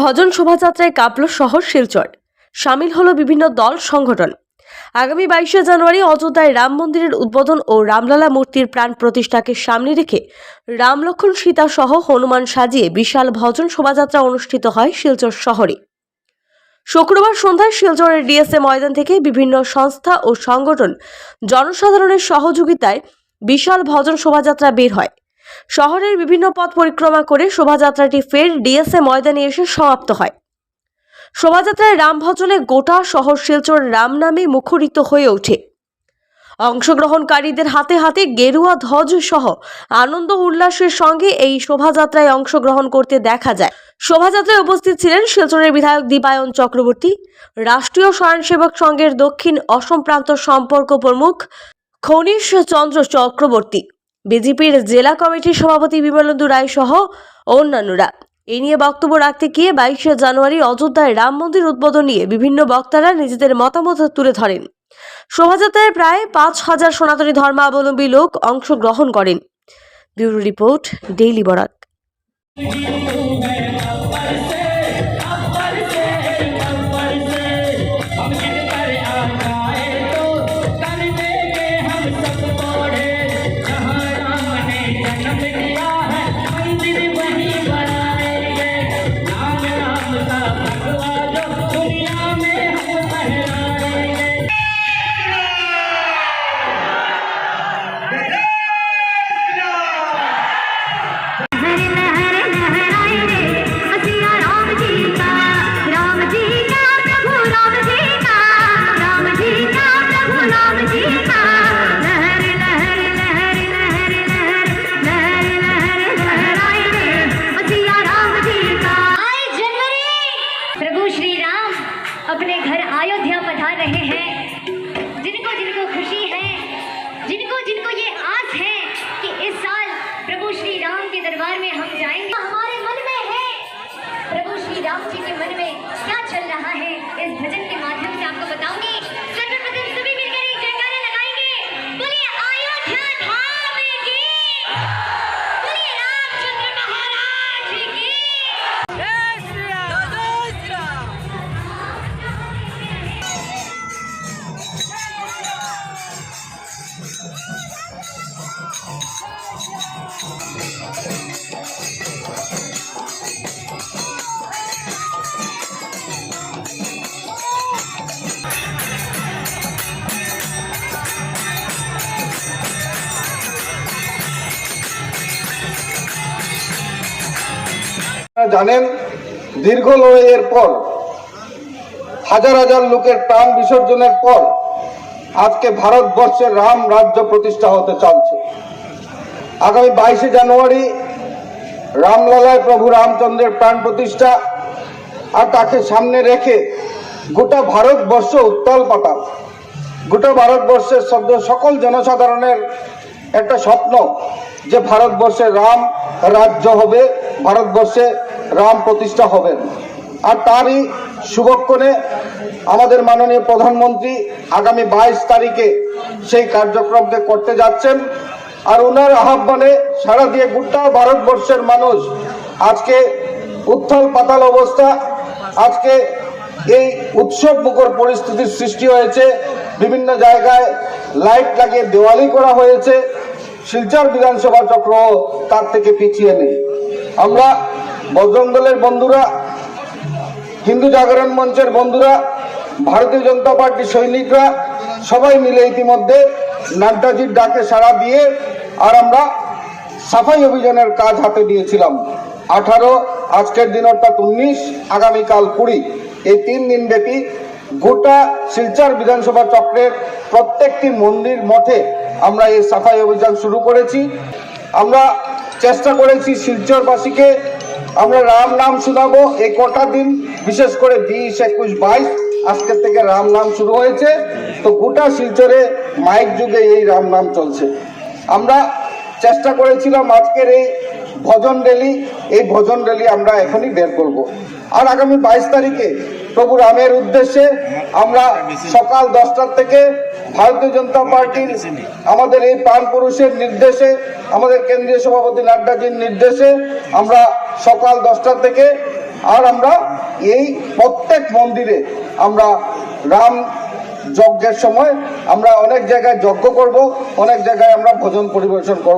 ভজন শোভাযাত্রায় কাঁপল শহর শিলচর। সামিল হলো বিভিন্ন দল, সংগঠন। আগামী বাইশে জানুয়ারি অযোধ্যায় রাম মন্দিরের উদ্বোধন ও রামলালা মূর্তির প্রাণ প্রতিষ্ঠাকে সামনে রেখে রামলক্ষণ সীতা সহ হনুমান সাজিয়ে বিশাল ভজন শোভাযাত্রা অনুষ্ঠিত হয় শিলচর শহরে। শুক্রবার সন্ধ্যায় শিলচরের ডিএসএ ময়দান থেকে বিভিন্ন সংস্থা ও সংগঠন জনসাধারণের সহযোগিতায় বিশাল ভজন শোভাযাত্রা বের হয়। শহরের বিভিন্ন পথ পরিক্রমা করে শোভাযাত্রাটি ফের ডিএসএ ময়দানে এসে সমাপ্ত হয়। শোভাযাত্রায় রাম ভজনে গোটা শহর শিলচর রাম নামে মুখরিত হয়ে ওঠে। অংশগ্রহণকারীদের হাতে হাতে গেরুয়া ধ্বজ সহ আনন্দ উল্লাসের সঙ্গে এই শোভাযাত্রায় অংশগ্রহণ করতে দেখা যায়। শোভাযাত্রায় উপস্থিত ছিলেন শিলচরের বিধায়ক দীপায়ন চক্রবর্তী, রাষ্ট্রীয় স্বয়ংসেবক সংঘের দক্ষিণ অসম প্রান্ত সম্পর্ক প্রমুখ খনিশ চন্দ্র চক্রবর্তী। বিজেপির জেলা কমিটির সভাপতি বিমলেন্দু রায় সহ অন্যান্যরা। এ নিয়ে বক্তব্য রাখতে গিয়ে বাইশে জানুয়ারি অযোধ্যায় রাম মন্দির উদ্বোধন নিয়ে বিভিন্ন বক্তারা নিজেদের মতামত তুলে ধরেন। শোভাযাত্রায় প্রায় পাঁচ হাজার সনাতনী ধর্মাবলম্বী লোক অংশগ্রহণ করেন। Bureau report, daily Barak. Ram अपने घर अयोध्या पधार रहे हैं। जिनको जिनको खुशी है, जिनको जिनको ये आस है कि इस साल प्रभु श्री राम के दरबार में हम जाएँगे। জানেন, দীর্ঘ লড়াইয়ের পর, হাজার হাজার লোকের প্রাণ বিসর্জনের পর, আজকে ভারতবর্ষের রাম রাজ্য প্রতিষ্ঠা হতে চলছে। আগামী বাইশে জানুয়ারি, রামলালায় প্রভু রামচন্দ্রের প্রাণ প্রতিষ্ঠা, আর তাকে সামনে রেখে গোটা ভারতবর্ষ উত্তাল পাতাল। গোটা ভারতবর্ষের শব্দ সকল জনসাধারণের একটা স্বপ্ন যে ভারতবর্ষে রাম রাজ্য হবে, ভারতবর্ষে রাম প্রতিষ্ঠা হবেন। আর তারই শুভক্ষণে আমাদের মাননীয় প্রধানমন্ত্রী আগামী বাইশ তারিখে সেই কার্যক্রমকে করতে যাচ্ছেন, আর ওনার আহ্বানে সারা দিয়ে গোটা ভারতবর্ষের মানুষ আজকে উত্থাল পাতাল অবস্থা, আজকে এই উৎসব মুখর পরিস্থিতির সৃষ্টি হয়েছে। বিভিন্ন জায়গায় লাইট লাগিয়ে দেওয়ালি করা হয়েছে। শিলচর বিধানসভা চক্র তার থেকে পিছিয়ে নেই। আমরা বজরং দলের বন্ধুরা, হিন্দু জাগরণ মঞ্চের বন্ধুরা, ভারতীয় জনতা পার্টির সৈনিকরা, সবাই মিলে ইতিমধ্যে নাড্ডাজির ডাকে সাড়া দিয়ে আর আমরা সাফাই অভিযানের কাজ হাতে দিয়েছিলাম আঠারো, আজকের দিন অর্থাৎ উনিশ, আগামীকাল কুড়ি। এই তিন দিন ব্যাপী গোটা শিলচর বিধানসভা চক্রের প্রত্যেকটি মন্দির মঠে আমরা এই সাফাই অভিযান শুরু করেছি। আমরা চেষ্টা করেছি শিলচরবাসীকে আমরা রাম নাম শোনাবো। এই কটা দিন? বিশেষ করে বিশ একুশ বাইশ। আজকের থেকে রাম নাম শুরু হয়েছে। তো গোটা শিলচরে মাইক যুগে এই রাম নাম চলছে। আমরা চেষ্টা করেছিলাম আজকের এই ভজন র্যালি এই ভজন র্যালি আমরা এখনই বের করব। আর আগামী বাইশ তারিখে প্রভু রামের উদ্দেশ্যে আমরা সকাল দশটার থেকে ভারতীয় জনতা পার্টির আমাদের এই প্রাণ পুরুষের নির্দেশে, আমাদের কেন্দ্রীয় সভাপতি নাড্ডাজির নির্দেশে আমরা সকাল দশটা থেকে আর আমরা এই প্রত্যেক মন্দিরে আমরা রাম যজ্ঞের সময় আমরা অনেক জায়গায় যজ্ঞ করব, অনেক জায়গায় আমরা ভজন পরিবেশন করব।